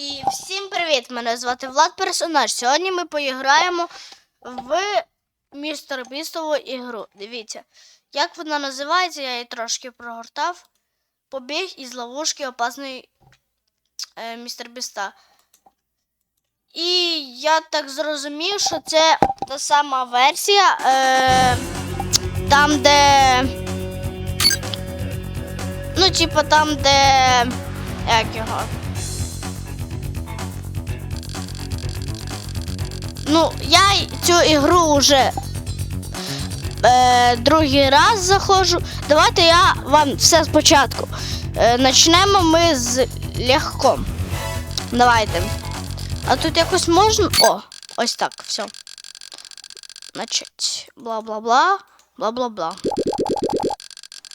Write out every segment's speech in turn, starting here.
І всім привіт! Мене звати Влад Персонаж. Сьогодні ми поіграємо в містер Бістову ігру. Дивіться, як вона називається, я її трошки прогортав. Побіг із ловушки опасний е, містер Біста. І я так зрозумів, що це та сама версія, е, там, де. Ну, типа там, де. Як його? Ну, я цю ігру вже е, другий раз заходжу. Давайте я вам все спочатку. Е, начнемо ми з легком. Давайте. А тут якось можна. О, ось так, все. Значить, бла-бла-бла, бла-бла-бла.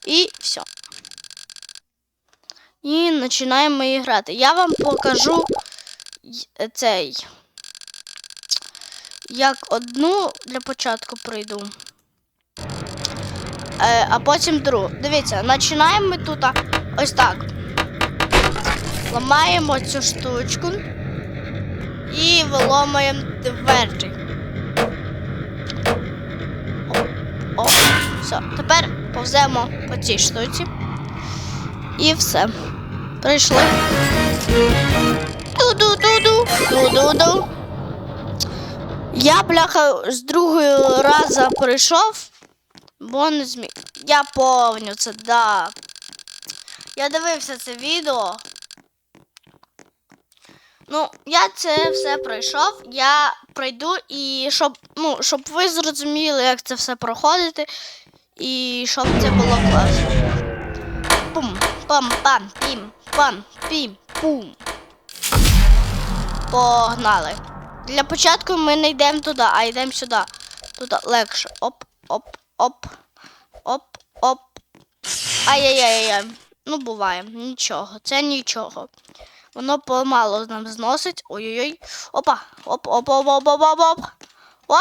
І все. І починаємо грати. Я вам покажу цей як одну для початку пройду. Е, а потім другу. Дивіться, починаємо ми тут ось так. Ламаємо цю штучку і виломаємо двері. О, о, все. Тепер повземо по цій штуці. І все. Прийшли. Ду-ду-ду-ду. Ду-ду-ду. Я, бляха, з другого разу прийшов, бо не зміг. Я повню це, да. Я дивився це відео. Ну, я це все пройшов. Я пройду і щоб, ну, щоб ви зрозуміли, як це все проходити, і щоб це було класно. Пум, пам, пам, пім, пам, пім, пум. Погнали. Для початку ми не йдемо туди, а йдемо сюди. Туди легше. Оп, оп, оп, оп, оп. Ай-яй-яй-яй. Ну, буває. Нічого. Це нічого. Воно помало нам зносить. Ой-ой-ой. Опа. Оп, оп, оп, оп, оп, оп, оп. О!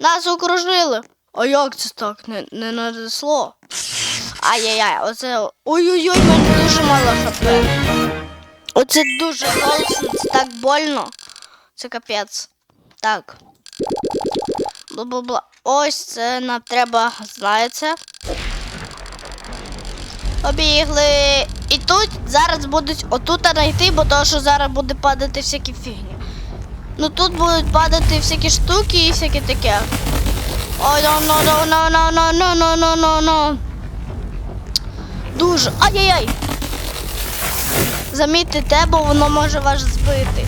Нас окружили. А як це так? Не, не надесло. Ай-яй-яй, оце. Ой-ой-ой, мене дуже мало хп. Оце дуже це так больно. Це капець. Так. Бла-бла-бла. Ось це нам треба, знаєте. Побігли. І тут зараз будуть отут знайти, бо то, що зараз буде падати всякі фігні. Ну тут будуть падати всякі штуки і всяке таке. Ой, ну, ну, ну, ну, ну, ну, ну, ну, ну, ну, ну. Дуже. Ай-яй-яй. Замітьте те, бо воно може вас збити.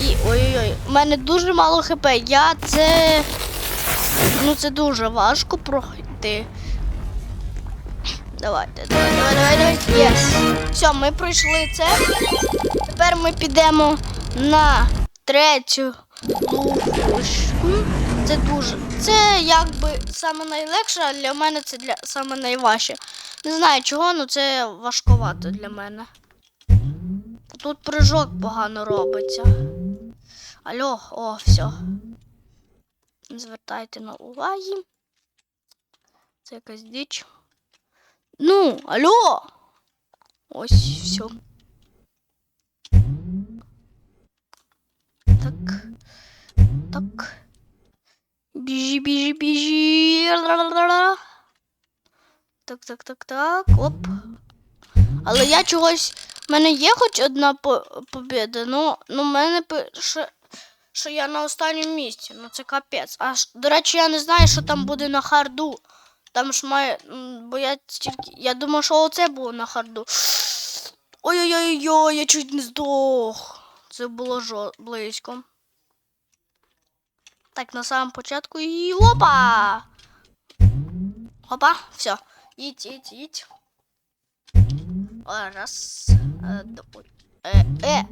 І ой-ой-ой, у мене дуже мало хп. Я це. Ну це дуже важко пройти. Давайте, давай, давай, давай, давай. Єс. Все, ми пройшли це. Тепер ми підемо на третю ловушку. Це дуже. Це якби саме найлегше, а для мене це для саме найважче. Не знаю чого, але це важковато для мене. Тут прыжок погано робиться. Алло, о, все. Звертайте на уваги. Це якась діч. Ну, алло. Ось все. Так. Так. Біжи. Так, так, так, так. Оп. Але я чогось. У мене є хоч одна по- побіда, ну, ну в мене пише, що я на останньому місці. Ну це капець. А до речі, я не знаю, що там буде на харду. Там ж має. Бо я тільки. Я думав, що оце було на харду. Ой-ой-ой, я чуть не здох. Це було жо... близько. Так, на самому початку і опа! Опа, все. Їдь, їдь, їдь. Раз. Е, е, е.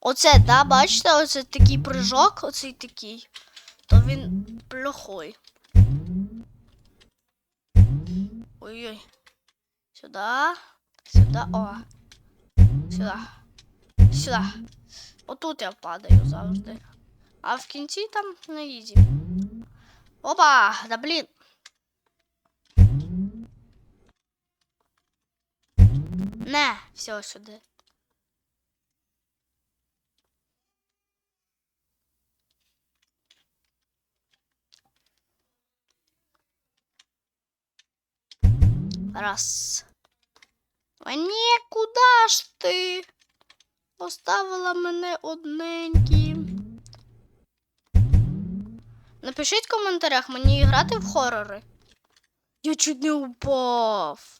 Оце, да, бачите, оце такий прыжок, оцей такий. То він плохой. Ой-ой. Сюда. Сюда. О. Сюда. Сюда. Отут я падаю завжди. А в кінці там на ізі. Опа! Да блін. Не, все сюди. Раз. А ні, куди ж ти? Оставила мене одненькі. Напишіть в коментарях, мені грати в хорори. Я чуть не упав.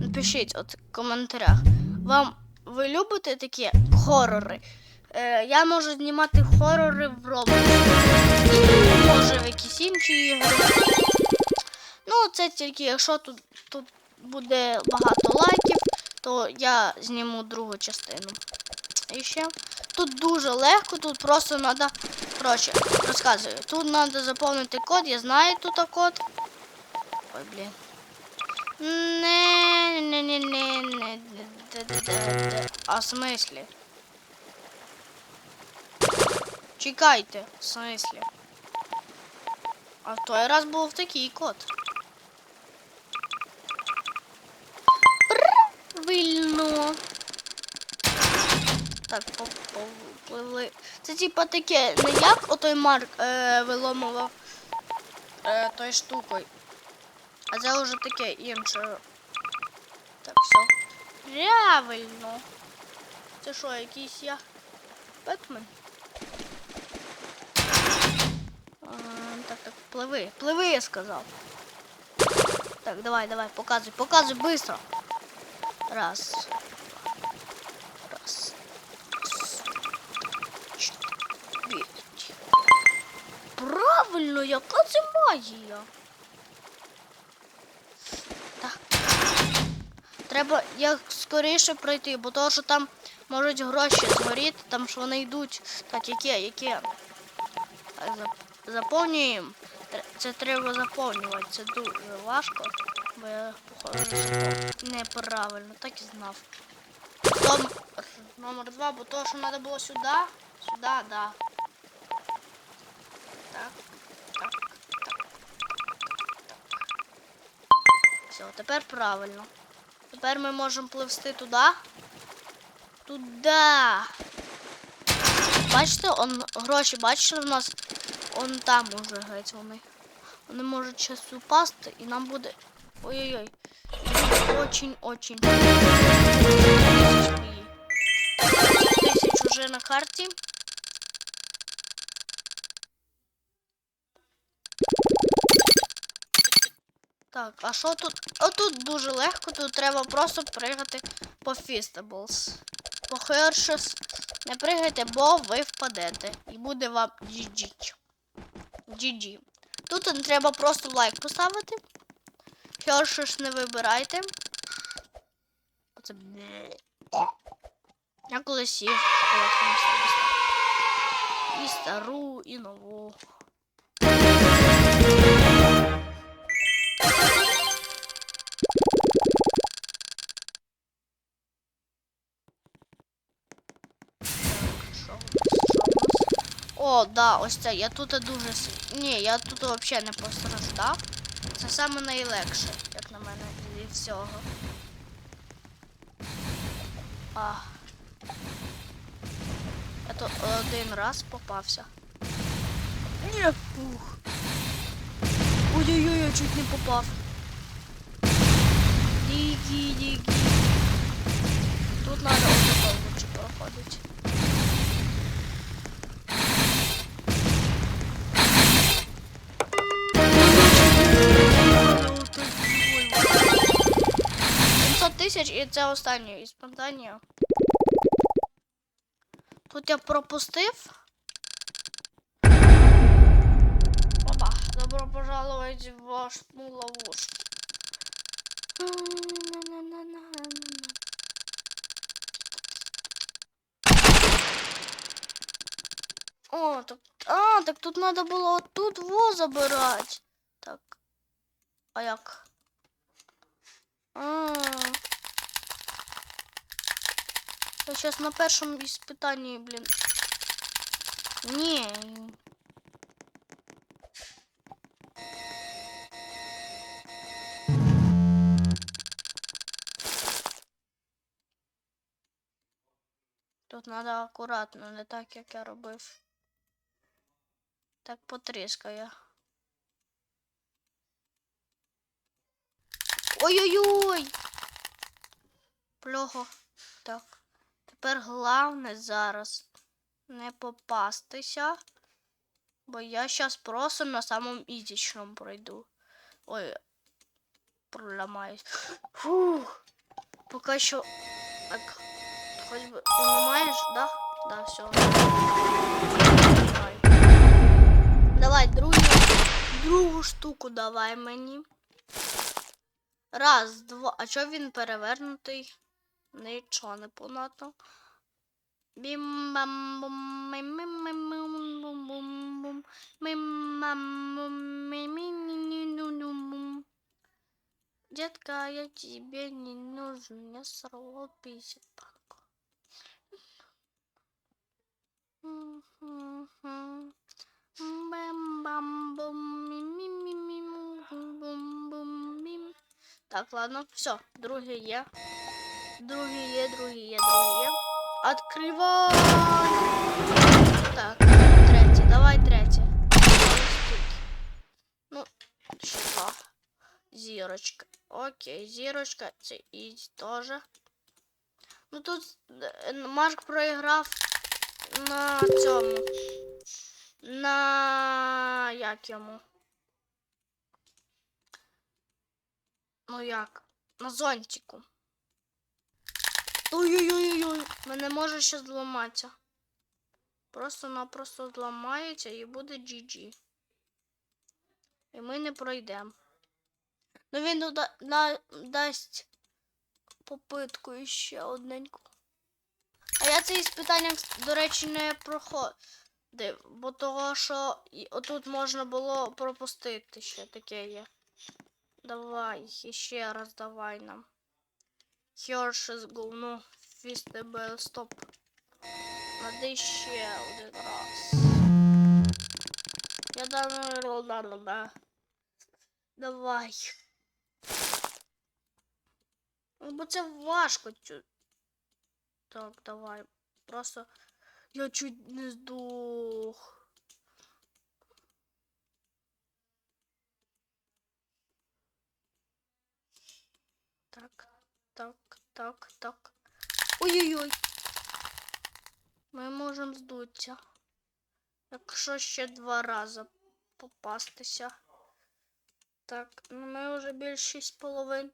Напишіть от в коментарях. Вам ви любите такі хорори? Е, я можу знімати хорори в Roblox. І може в якісь інші ігри. Ну, це тільки якщо тут, тут буде багато лайків, то я зніму другу частину. І ще. Тут дуже легко, тут просто треба. Коротше, розказую. Тут треба заповнити код, я знаю тут код. Ой, блін. Не, не, не, не, не. А в смислі? Чекайте, в смислі? А в той раз був такий код. Так, попливли. Це типа таке, не як отой Марк е, виломував е, той штукою. А це вже таке інше. Так, все. Правильно. Це що, якийсь я? Бетмен? А, так, так, пливи. Пливи, я сказав. Так, давай, давай, показуй, показуй быстро. Раз. Раз. Чотири. Правильно, яка це магія? Так. Треба як скоріше пройти, бо то, що там можуть гроші згоріти, там ж вони йдуть. Так, яке, яке? Так, заповнюємо. Це треба заповнювати. Це дуже важко. Бо я походу не неправильно, так і знав. Том номер два, бо то, що треба було сюди. Сюди, да. Все, тепер правильно. Тепер ми можемо пливсти туди. Туди. Бачите, он, гроші, бачите, в нас он там уже геть вони. Вони можуть зараз упасти і нам буде. Ой-ой-ой. Очень-очень. Тисяч уже на карті. Так, а що тут? О, тут дуже легко, тут треба просто пригати по Feastables. По Hershey's не пригайте, бо ви впадете. І буде вам GG. GG. Тут треба просто лайк поставити. Hershey's не вибирайте. Оце... Я колись сів. І стару, і нову. О, да, ось це. Я тут дуже Ні, я тут взагалі не постраждав. Це саме найлегше, як на мене, зі всього. А. Я то один раз попався. Ні, пух. Ой-ой-ой, я чуть не попав. Диги, диги. Тут надо отако лучше проходить. Сімсот і це останнє іспитання. Тут я пропустив. Опа, добро пожаловать в вашу ловушку. О, так, а, так тут надо було тут во забирати. Так. А як? А. Я сейчас на першому іспитанні, блін. Ні. Тут треба акуратно, не так, як я робив. Так потріскає. Ой-ой-ой! Плього. Так. Тепер головне зараз не попастися. Бо я зараз просто на самому ізічному пройду. Ой, проламаюсь. Фух. Поки що. Так. Хоч би. Ти не маєш, да? Да, все. Давай. Давай, другу, другу штуку давай мені. Раз, два. А чого він перевернутий? Нічого не понятно. Детка, я тебе не нужен, я сорвал писек банку. Так, ладно, все, другие я. Другий є, другий є, другий є. Откривай! Так, третій, давай третє. Ну, що? Зірочка. Окей, зірочка, це ізі теж. Ну тут е, Марк проіграв на цьому. На як йому? Ну як? На зонтику. Ой-ой-ой-ой, мене може ще зламатися. Просто-напросто зламається і буде GG. І ми не пройдемо. Ну він дода- на, дасть попитку ще одненьку. А я це іспитання, до речі, не проходив, бо того, що отут можна було пропустити ще таке є. Давай, ще раз давай нам. Хершес говно. Фістебел, стоп. Надо ще один раз. Я дам. Давай. Ну, Бо це важко. Так, давай. Просто я чуть не здох. Так, так, так. Ой-ой-ой. Ми можемо здутися. Якщо ще два рази попастися. Так, ну ми вже більшість половин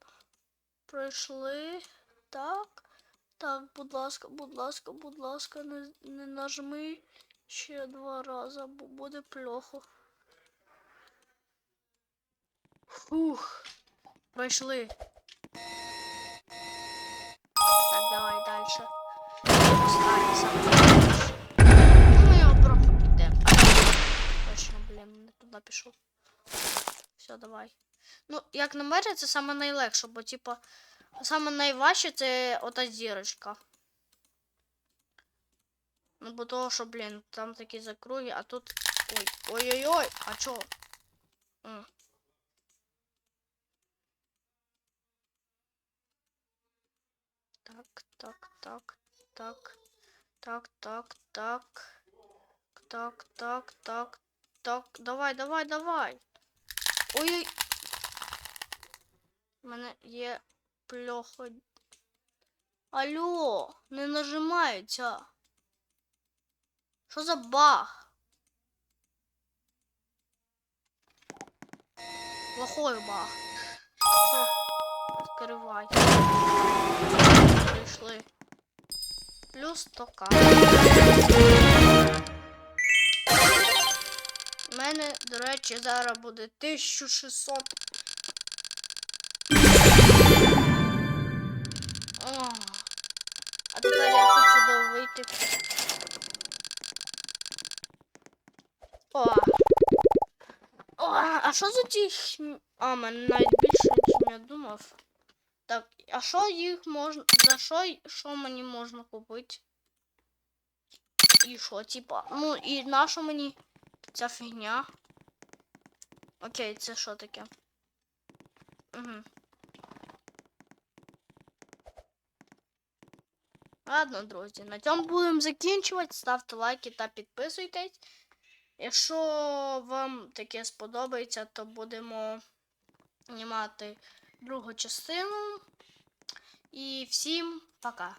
пройшли. Так. Так, будь ласка, будь ласка, будь ласка, не, не нажми ще два рази, бо буде плохо. Фух. Пройшли. Ну, його просто підемо. Точно, блін, не туди пішов. Все, давай. Ну, як на мене, це саме найлегше, бо, типа, саме найважче це ота зірочка. Ну, бо того, що, блін, там такі закруги, а тут. Ой, ой-ой-ой, а чо? Так, так, так, так, так, так, так, так, так, так, так, давай, давай, давай. Ой-ой. У мене є плохо. Алло, не нажимається. Що за баг? Плохой баг. Все, відкривай. Прийшли. Плюс 100 к У мене, до речі, зараз буде 1600. О, а тепер я хочу сюди вийти. О. О, а що за ті... А, мене навіть більше, ніж я думав. Так, а що їх можна. За що, що мені можна купити? І що, типа, ну і на що мені ця фігня? Окей, це що таке? Угу. Ладно, друзі, на цьому будемо закінчувати. Ставте лайки та підписуйтесь. Якщо вам таке сподобається, то будемо знімати другу частину. І всім пока.